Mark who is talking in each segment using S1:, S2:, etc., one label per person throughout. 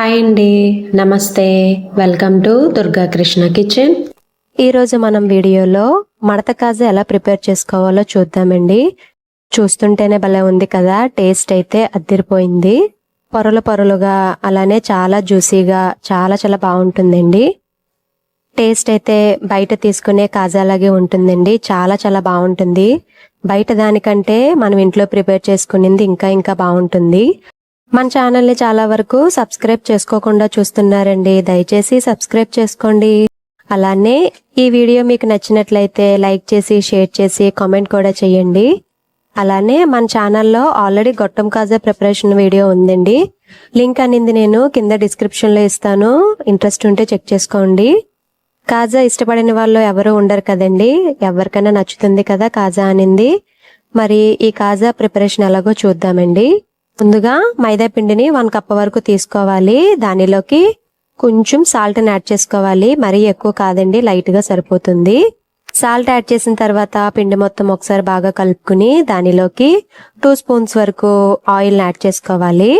S1: Hi అండి. నమస్తే. Welcome to Durga Krishna kitchen.
S2: ఈరోజు మనం వీడియోలో మడత కాజా ఎలా ప్రిపేర్ చేసుకోవాలో చూద్దామండి. చూస్తుంటేనే భలే ఉంది కదా టేస్ట్ అయితే అద్దిరిపోయింది. పొరలు పొరలుగా అలానే చాలా జ్యూసీగా చాలా చాలా బాగుంటుందండి. టేస్ట్ అయితే బయట తీసుకునే కాజాలాగే ఉంటుందండి చాలా చాలా బాగుంటుంది. బయట దానికంటే మనం ఇంట్లో ప్రిపేర్ చేసుకునేది ఇంకా ఇంకా బాగుంటుంది. మన ఛానల్ని చాలా వరకు సబ్స్క్రైబ్ చేసుకోకుండా చూస్తున్నారండి. దయచేసి సబ్స్క్రైబ్ చేసుకోండి. అలానే ఈ వీడియో మీకు నచ్చినట్లయితే లైక్ చేసి షేర్ చేసి కామెంట్ కూడా చేయండి. అలానే మన ఛానల్లో ఆల్రెడీ గొట్టం కాజా ప్రిపరేషన్ వీడియో ఉందండి. లింక్ అనేది నేను కింద డిస్క్రిప్షన్లో ఇస్తాను. ఇంట్రెస్ట్ ఉంటే చెక్ చేసుకోండి. కాజా ఇష్టపడిన వాళ్ళు ఎవరు ఉండరు కదండి. ఎవరికైనా నచ్చుతుంది కదా కాజా అనింది. మరి ఈ కాజా ప్రిపరేషన్ ఎలాగో చూద్దామండి. ముందుగా మైదా పిండిని వన్ కప్ వరకు తీసుకోవాలి. దానిలోకి కొంచెం సాల్ట్ యాడ్ చేసుకోవాలి. మరీ ఎక్కువ కాదండి లైట్గా సరిపోతుంది. సాల్ట్ యాడ్ చేసిన తర్వాత పిండి మొత్తం ఒకసారి బాగా కలుపుకుని దానిలోకి టూ స్పూన్స్ వరకు ఆయిల్ యాడ్ చేసుకోవాలి.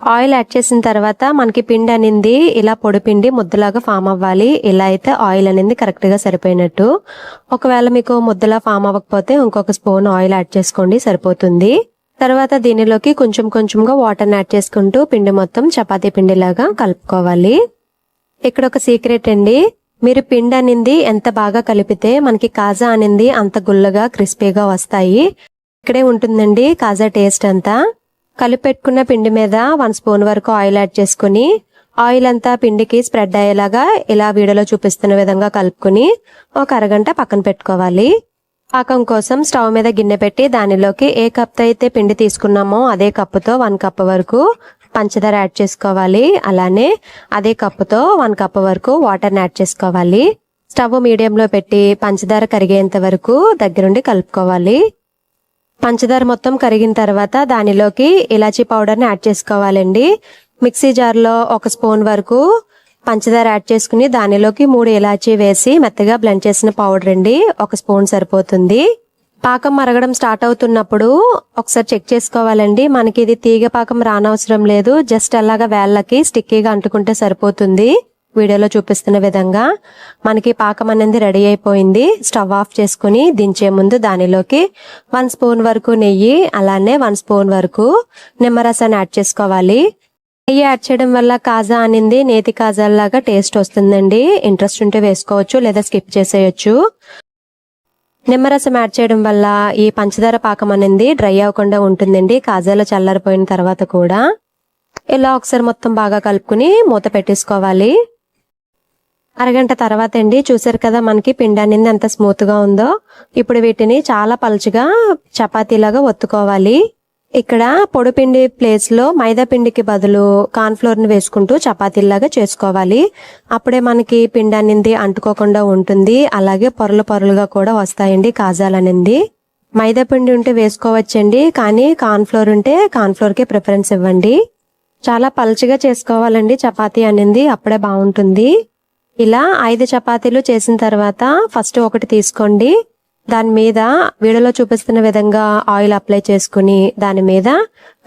S2: ఆయిల్ యాడ్ చేసిన తర్వాత మనకి పిండి అనింది ఇలా పొడి పిండి ముద్దలాగా ఫామ్ అవ్వాలి. ఇలా అయితే ఆయిల్ అనేది కరెక్ట్గా సరిపోయినట్టు. ఒకవేళ మీకు ముద్దలా ఫామ్ అవ్వకపోతే ఇంకొక స్పూన్ ఆయిల్ యాడ్ చేసుకోండి సరిపోతుంది. తర్వాత దీనిలోకి కొంచెం కొంచెంగా వాటర్ని యాడ్ చేసుకుంటూ పిండి మొత్తం చపాతీ పిండిలాగా కలుపుకోవాలి. ఇక్కడ ఒక సీక్రెట్ అండి. మీరు పిండి అనింది ఎంత బాగా కలిపితే మనకి కాజా అనింది అంత గుల్లగా క్రిస్పీగా వస్తాయి. ఇక్కడే ఉంటుందండి కాజా టేస్ట్ అంతా. కలిపెట్టుకున్న పిండి మీద వన్ స్పూన్ వరకు ఆయిల్ యాడ్ చేసుకుని ఆయిల్ అంతా పిండికి స్ప్రెడ్ అయ్యేలాగా ఇలా వీడియోలో చూపిస్తున్న విధంగా కలుపుకుని ఒక అరగంట పక్కన పెట్టుకోవాలి. పాకం కోసం స్టవ్ మీద గిన్నె పెట్టి దానిలోకి ఏ కప్తో అయితే పిండి తీసుకున్నామో అదే కప్పుతో వన్ కప్ వరకు పంచదార యాడ్ చేసుకోవాలి. అలానే అదే కప్పుతో వన్ కప్ వరకు వాటర్ని యాడ్ చేసుకోవాలి. స్టవ్ మీడియంలో పెట్టి పంచదార కరిగేంత వరకు దగ్గరుండి కలుపుకోవాలి. పంచదార మొత్తం కరిగిన తర్వాత దానిలోకి ఇలాచీ పౌడర్ని యాడ్ చేసుకోవాలండి. మిక్సీ జార్లో ఒక స్పూన్ వరకు పంచదార యాడ్ చేసుకుని దానిలోకి మూడు ఇలాచీ వేసి మెత్తగా బ్లెండ్ చేసిన పౌడర్ అండి. ఒక స్పూన్ సరిపోతుంది. పాకం మరగడం స్టార్ట్ అవుతున్నప్పుడు ఒకసారి చెక్ చేసుకోవాలండి. మనకి ఇది తీగ పాకం రానవసరం లేదు. జస్ట్ అలాగా వేళ్ళకి స్టిక్కీగా అంటుకుంటే సరిపోతుంది. వీడియోలో చూపిస్తున్న విధంగా మనకి పాకం అనేది రెడీ అయిపోయింది. స్టవ్ ఆఫ్ చేసుకుని దించే ముందు దానిలోకి వన్ స్పూన్ వరకు నెయ్యి అలానే వన్ స్పూన్ వరకు నిమ్మరసాన్ని యాడ్ చేసుకోవాలి. నెయ్యి యాడ్ చేయడం వల్ల కాజా అనింది. నేతి కాజాలాగా టేస్ట్ వస్తుందండి. ఇంట్రెస్ట్ ఉంటే వేసుకోవచ్చు లేదా స్కిప్ చేసేయచ్చు. నిమ్మరసం యాడ్ చేయడం వల్ల ఈ పంచదార పాకం అనేది. డ్రై అవ్వకుండా ఉంటుందండి. కాజాలో చల్లారిపోయిన తర్వాత కూడా ఇలా ఒకసారి మొత్తం బాగా కలుపుకుని మూత పెట్టేసుకోవాలి. అరగంట తర్వాత అండి. చూసారు కదా మనకి పిండి అనేది ఎంత స్మూత్గా ఉందో. ఇప్పుడు వీటిని చాలా పలుచగా చపాతీలాగా ఒత్తుకోవాలి. ఇక్కడ పొడిపిండి ప్లేస్లో మైదా పిండికి బదులు కార్న్ని వేసుకుంటూ చపాతీలాగా చేసుకోవాలి. అప్పుడే మనకి పిండి అనేది అంటుకోకుండా ఉంటుంది. అలాగే పొరలు పొరలుగా కూడా వస్తాయండి కాజాలనింది మైదా పిండి ఉంటే వేసుకోవచ్చండి కానీ కార్న్ ఫ్లోర్ ఉంటే కార్న్కి ప్రిఫరెన్స్ ఇవ్వండి. చాలా పలుచగా చేసుకోవాలండి చపాతీ అనేది అప్పుడే బాగుంటుంది. ఇలా ఐదు చపాతీలు చేసిన తర్వాత ఫస్ట్ ఒకటి తీసుకోండి. దాని మీద వీడియోలో చూపిస్తున్న విధంగా ఆయిల్ అప్లై చేసుకుని దాని మీద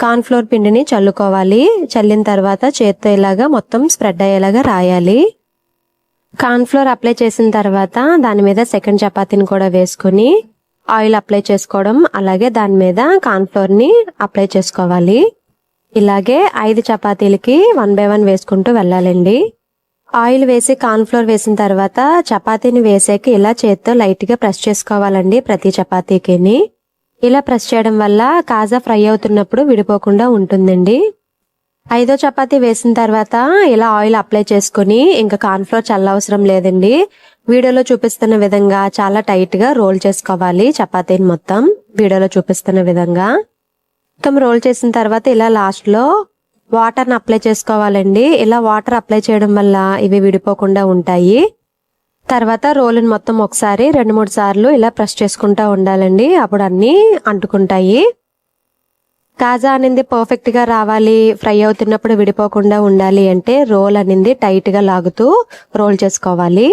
S2: కార్న్ఫ్లోర్ పిండిని చల్లుకోవాలి. చల్లిన తర్వాత చేత్తో ఇలాగా మొత్తం స్ప్రెడ్ అయ్యేలాగా రాయాలి. కార్న్ఫ్లోర్ అప్లై చేసిన తర్వాత దాని మీద సెకండ్ చపాతీని కూడా వేసుకుని ఆయిల్ అప్లై చేసుకోవడం అలాగే దాని మీద కార్న్ఫ్లోర్ని అప్లై చేసుకోవాలి. ఇలాగే ఐదు చపాతీలకి వన్ బై వన్ వేసుకుంటూ వెళ్ళాలండి. ఆయిల్ వేసి కార్న్ఫ్లోర్ వేసిన తర్వాత చపాతీని వేసాక ఇలా చేత్తో లైట్గా ప్రెస్ చేసుకోవాలండి ప్రతి చపాతీకిని. ఇలా ప్రెస్ చేయడం వల్ల కాజా ఫ్రై అవుతున్నప్పుడు విడిపోకుండా ఉంటుందండి. ఐదో చపాతీ వేసిన తర్వాత ఇలా ఆయిల్ అప్లై చేసుకుని ఇంకా కార్న్ ఫ్లోర్ చల్లవసరం లేదండి. వీడియోలో చూపిస్తున్న విధంగా చాలా టైట్గా రోల్ చేసుకోవాలి చపాతీని మొత్తం. వీడియోలో చూపిస్తున్న విధంగా మొత్తం రోల్ చేసిన తర్వాత ఇలా లాస్ట్లో వాటర్ని అప్లై చేసుకోవాలండి. ఇలా వాటర్ అప్లై చేయడం వల్ల ఇవి విడిపోకుండా ఉంటాయి. తర్వాత రోలుని మొత్తం ఒకసారి రెండు మూడు సార్లు ఇలా ప్రెస్ చేసుకుంటూ ఉండాలండి. అప్పుడు అన్నీ అంటుకుంటాయి. కాజా అనేది పర్ఫెక్ట్గా రావాలి. ఫ్రై అవుతున్నప్పుడు విడిపోకుండా ఉండాలి అంటే రోల్ అనేది టైట్గా లాగుతూ రోల్ చేసుకోవాలి.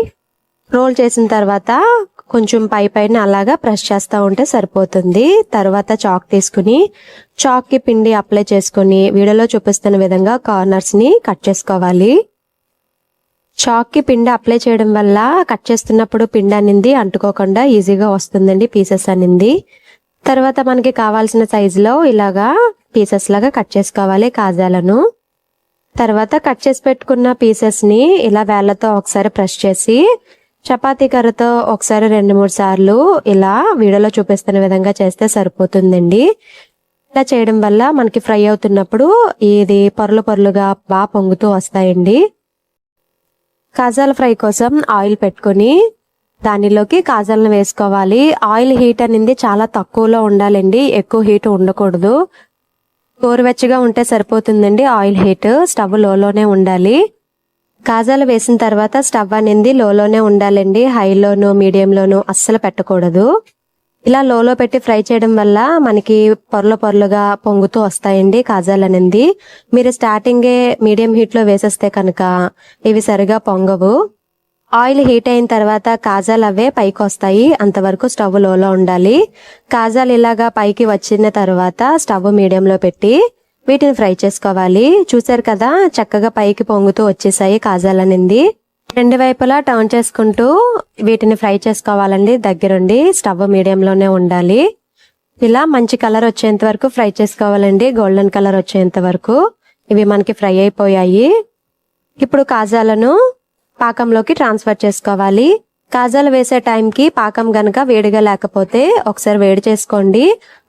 S2: రోల్ చేసిన తర్వాత కొంచెం పై పైన అలాగా ప్రెస్ చేస్తూ ఉంటే సరిపోతుంది. తర్వాత చాక్ తీసుకుని చాక్కి పిండి అప్లై చేసుకుని వీడియోలో చూపిస్తున్న విధంగా కార్నర్స్ని కట్ చేసుకోవాలి. చాక్కి పిండి అప్లై చేయడం వల్ల కట్ చేస్తున్నప్పుడు పిండి అనింది అంటుకోకుండా ఈజీగా వస్తుందండి పీసెస్ అనింది. తర్వాత మనకి కావాల్సిన సైజులో ఇలాగా పీసెస్ లాగా కట్ చేసుకోవాలి కాజాలను. తర్వాత కట్ చేసి పెట్టుకున్న పీసెస్ని ఇలా వేళ్ళతో ఒకసారి ప్రెస్ చేసి చపాతీ కర్రతో ఒకసారి రెండు మూడు సార్లు ఇలా వీడియోలో చూపిస్తున్న విధంగా చేస్తే సరిపోతుందండి. ఇలా చేయడం వల్ల మనకి ఫ్రై అవుతున్నప్పుడు ఇది పొరలు పొరలుగా బాగా పొంగుతూ వస్తాయండి. కాజాల ఫ్రై కోసం ఆయిల్ పెట్టుకొని దానిలోకి కాజాలను వేసుకోవాలి. ఆయిల్ హీట్ అనేది చాలా తక్కువలో ఉండాలండి. ఎక్కువ హీట్ ఉండకూడదు. గోరువెచ్చగా ఉంటే సరిపోతుందండి ఆయిల్ హీట్. స్టవ్ లోలోనే ఉండాలి. కాజాలు వేసిన తర్వాత స్టవ్ అనేది లోలోనే ఉండాలండి. హైలోను మీడియంలోను అస్సలు పెట్టకూడదు. ఇలా లోలో పెట్టి ఫ్రై చేయడం వల్ల మనకి పొరలు పొరలుగా పొంగుతూ వస్తాయండి కాజాలు అనేది. మీరు స్టార్టింగే మీడియం హీట్లో వేసేస్తే కనుక ఇవి సరిగా పొంగవు. ఆయిల్ హీట్ అయిన తర్వాత కాజాలు అవే పైకి వస్తాయి. అంతవరకు స్టవ్ లోలో ఉండాలి. కాజాలు ఇలాగా పైకి వచ్చిన తర్వాత స్టవ్ మీడియంలో పెట్టి వీటిని ఫ్రై చేసుకోవాలి. చూసారు కదా చక్కగా పైకి పొంగుతూ వచ్చేసాయి కాజాలనింది. రెండు వైపులా టర్న్ చేసుకుంటూ వీటిని ఫ్రై చేసుకోవాలండి. దగ్గరుండి స్టవ్ మీడియంలోనే ఉండాలి. ఇలా మంచి కలర్ వచ్చేంత వరకు ఫ్రై చేసుకోవాలండి. గోల్డెన్ కలర్ వచ్చేంత వరకు ఇవి మనకి ఫ్రై అయిపోయాయి. ఇప్పుడు కాజాలను పాకంలోకి ట్రాన్స్ఫర్ చేసుకోవాలి. కాజాలు వేసే టైంకి పాకం గనక వేడిగా లేకపోతే ఒకసారి వేడి చేసుకోండి.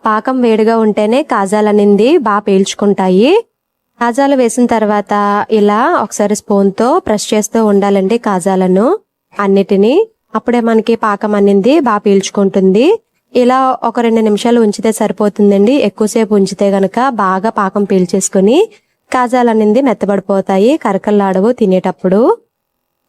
S2: పాకం వేడిగా ఉంటేనే కాజాలు అనేది బాగా పీల్చుకుంటాయి. కాజాలు వేసిన తర్వాత ఇలా ఒకసారి స్పూన్తో ప్రెస్ చేస్తూ ఉండాలండి కాజాలను అన్నిటినీ. అప్పుడే మనకి పాకం అనేది బాగా పీల్చుకుంటుంది. ఇలా ఒక రెండు నిమిషాలు ఉంచితే సరిపోతుందండి. ఎక్కువసేపు ఉంచితే గనక బాగా పాకం పీల్చేసుకుని కాజాలు అనేది మెత్తబడిపోతాయి. కరకల్లాడవు తినేటప్పుడు.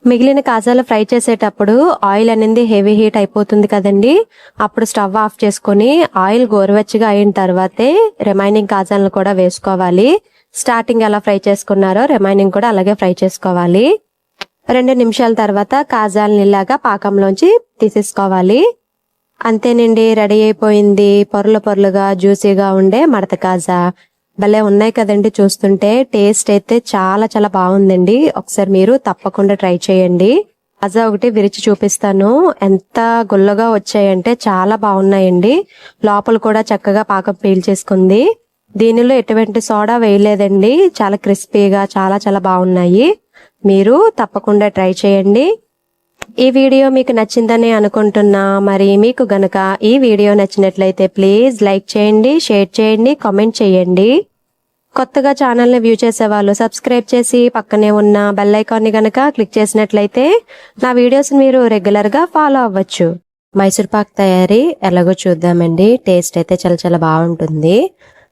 S2: మిగిలిన కాజాలు ఫ్రై చేసేటప్పుడు ఆయిల్ అనేది హెవీ హీట్ అయిపోతుంది కదండి. అప్పుడు స్టవ్ ఆఫ్ చేసుకొని ఆయిల్ గోరువెచ్చగా అయిన తర్వాతే రిమైనింగ్ కాజాలను కూడా వేసుకోవాలి. స్టార్టింగ్ ఎలా ఫ్రై చేసుకున్నారో రిమైనింగ్ కూడా అలాగే ఫ్రై చేసుకోవాలి. రెండు నిమిషాల తర్వాత కాజాలను ఇలాగా పాకంలోంచి తీసేసుకోవాలి. అంతేనండి రెడీ అయిపోయింది. పొరలు పొరలుగా జ్యూసీగా ఉండే మడత కాజా. భలే ఉన్నాయి కదండి చూస్తుంటే. టేస్ట్ అయితే చాలా చాలా బాగుందండి. ఒకసారి మీరు తప్పకుండా ట్రై చేయండి. కాజా ఒకటి విరిచి చూపిస్తాను. ఎంత గుల్లగా వచ్చాయంటే చాలా బాగున్నాయండి. లోపల కూడా చక్కగా పాకం పీల్చేసుకుంది దీనిలో ఎటువంటి సోడా వేయలేదండి. చాలా క్రిస్పీగా చాలా చాలా బాగున్నాయి. మీరు తప్పకుండా ట్రై చేయండి. ఈ వీడియో మీకు నచ్చిందని అనుకుంటున్నా మరి మీకు గనక ఈ వీడియో నచ్చినట్లయితే ప్లీజ్ లైక్ చేయండి షేర్ చేయండి కామెంట్ చేయండి. కొత్తగా ఛానల్ని వ్యూ చేసే వాళ్ళు సబ్స్క్రైబ్ చేసి పక్కనే ఉన్న బెల్ ఐకాన్ని గనక క్లిక్ చేసినట్లయితే నా వీడియోస్ని మీరు రెగ్యులర్గా ఫాలో అవ్వచ్చు. మైసూర్ పాక్ తయారీ ఎలాగో చూద్దామండి. టేస్ట్ అయితే చాలా చాలా బాగుంటుంది.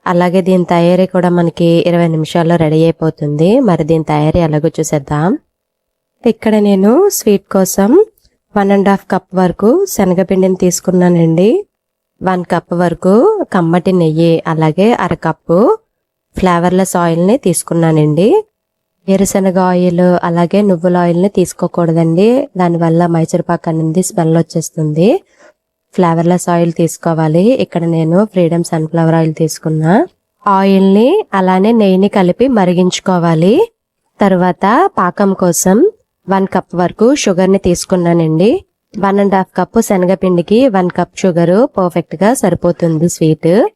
S2: అలాగే దీని తయారీ కూడా మనకి ఇరవై నిమిషాల్లో రెడీ అయిపోతుంది. మరి దీని తయారీ ఎలాగో చూసేద్దాం. ఇక్కడ నేను స్వీట్ కోసం వన్ అండ్ హాఫ్ కప్ వరకు శనగపిండిని తీసుకున్నానండి. వన్ కప్ వరకు కమ్మటి నెయ్యి అలాగే అర కప్పు ఫ్లేవర్లెస్ ఆయిల్ని తీసుకున్నానండి. వేరుశనగ ఆయిల్ అలాగే నువ్వుల ఆయిల్ని తీసుకోకూడదండి. దానివల్ల మైసూర్ పాక్ అనేది స్మెల్ వచ్చేస్తుంది. ఫ్లేవర్లెస్ ఆయిల్ తీసుకోవాలి. ఇక్కడ నేను ఫ్రీడమ్ సన్ఫ్లవర్ ఆయిల్ తీసుకున్నా. ఆయిల్ని అలానే నెయ్యిని కలిపి మరిగించుకోవాలి. తర్వాత పాకం కోసం వన్ కప్ వరకు షుగర్ని తీసుకున్నానండి. వన్ అండ్ హాఫ్ కప్ శనగపిండికి వన్ కప్ షుగర్ పర్ఫెక్ట్గా సరిపోతుంది స్వీట్.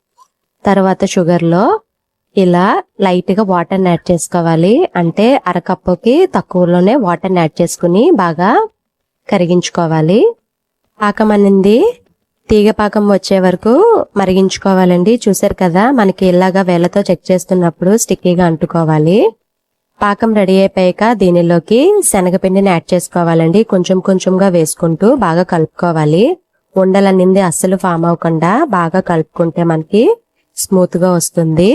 S2: తర్వాత షుగర్లో ఇలా లైట్గా వాటర్ని యాడ్ చేసుకోవాలి. అంటే అరకప్పుకి తక్కువలోనే వాటర్ని యాడ్ చేసుకుని బాగా కరిగించుకోవాలి. పాకం అనేది. తీగ పాకం వచ్చే వరకు మరిగించుకోవాలండి. చూసారు కదా మనకి ఇలాగా వేలతో చెక్ చేస్తున్నప్పుడు స్టిక్కీగా అంటుకోవాలి. పాకం రెడీ అయిపోయాక దీనిలోకి శనగపిండిని యాడ్ చేసుకోవాలండి. కొంచెం కొంచెంగా వేసుకుంటూ బాగా కలుపుకోవాలి. ఉండలనింది అస్సలు ఫామ్ అవ్వకుండా బాగా కలుపుకుంటే మనకి స్మూత్గా వస్తుంది.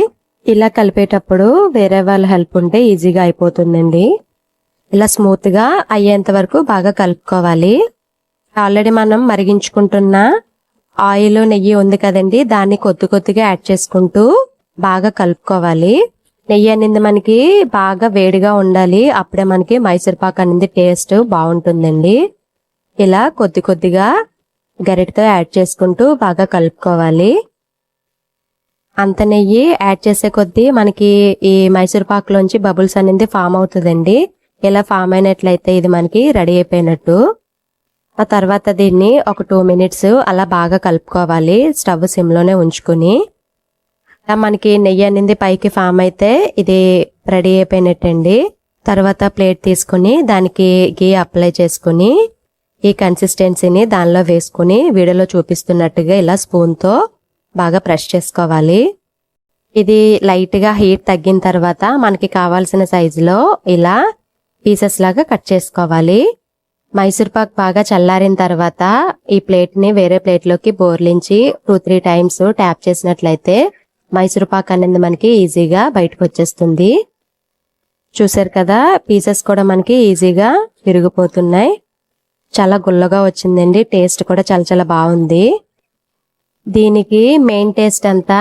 S2: ఇలా కలిపేటప్పుడు వేరే వాళ్ళ హెల్ప్ ఉంటే ఈజీగా అయిపోతుందండి. ఇలా స్మూత్గా అయ్యేంత వరకు బాగా కలుపుకోవాలి. ఆల్రెడీ మనం మరిగించుకుంటున్న ఆయిల్ నెయ్యి ఉంది కదండి. దాన్ని కొద్ది కొద్దిగా యాడ్ చేసుకుంటూ బాగా కలుపుకోవాలి. నెయ్యి అనేది మనకి బాగా వేడిగా ఉండాలి. అప్పుడే మనకి మైసూర్ పాక్ అనేది టేస్ట్ బాగుంటుందండి. ఇలా కొద్ది కొద్దిగా గరిటతో యాడ్ చేసుకుంటూ బాగా కలుపుకోవాలి. అంత నెయ్యి యాడ్ చేసే కొద్దీ మనకి ఈ మైసూర్పాక్లోంచి బబుల్స్ అనేది ఫామ్ అవుతుందండి. ఇలా ఫామ్ అయినట్లయితే ఇది మనకి రెడీ అయిపోయినట్టు. ఆ తర్వాత దీన్ని ఒక టూ మినిట్స్ అలా బాగా కలుపుకోవాలి. స్టవ్ సిమ్లోనే ఉంచుకుని. మనకి నెయ్యి అనేది పైకి ఫామ్ అయితే ఇది రెడీ అయిపోయినట్టండి. తర్వాత ప్లేట్ తీసుకుని దానికి గీ అప్లై చేసుకుని ఈ కన్సిస్టెన్సీని దానిలో వేసుకుని వీడియోలో చూపిస్తున్నట్టుగా ఇలా స్పూన్తో బాగా ప్రెస్ చేసుకోవాలి. ఇది లైట్గా హీట్ తగ్గిన తర్వాత మనకి కావాల్సిన సైజులో ఇలా పీసెస్ లాగా కట్ చేసుకోవాలి. మైసూర్ పాక్ బాగా చల్లారిన తర్వాత ఈ ప్లేట్ని వేరే ప్లేట్లోకి బోర్లించి టూ త్రీ టైమ్స్ ట్యాప్ చేసినట్లయితే మైసూర్ పాక్ అనేది మనకి ఈజీగా బయటకు వచ్చేస్తుంది. చూసారు కదా పీసెస్ కూడా మనకి ఈజీగా విరిగిపోతున్నాయి. చాలా గుల్లగా వచ్చిందండి టేస్ట్ కూడా చాలా చాలా బాగుంది. దీనికి మెయిన్ టేస్ట్ అంతా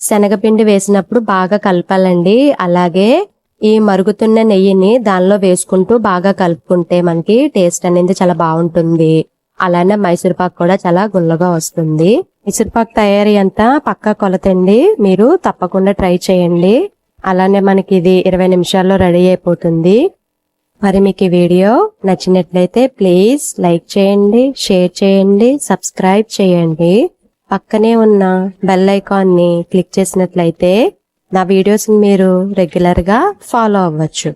S2: శనగపిండి వేసినప్పుడు బాగా కలపాలండి. అలాగే ఈ మరుగుతున్న నెయ్యిని దానిలో వేసుకుంటూ బాగా కలుపుకుంటే మనకి టేస్ట్ అనేది చాలా బాగుంటుంది. అలానే మైసూర్ పాక్ కూడా చాలా గుల్లగా వస్తుంది. మైసూర్ తయారీ అంతా పక్కా కొలతండి. మీరు తప్పకుండా ట్రై చేయండి. అలానే మనకి ఇది ఇరవై నిమిషాల్లో రెడీ అయిపోతుంది. మరి మీకు ఈ వీడియో నచ్చినట్లయితే ప్లీజ్ లైక్ చేయండి షేర్ చేయండి సబ్స్క్రైబ్ చేయండి. పక్కనే ఉన్న బెల్ ఐకాన్ని క్లిక్ చేసినట్లయితే నా వీడియోస్ని మీరు రెగ్యులర్గా ఫాలో అవ్వచ్చు.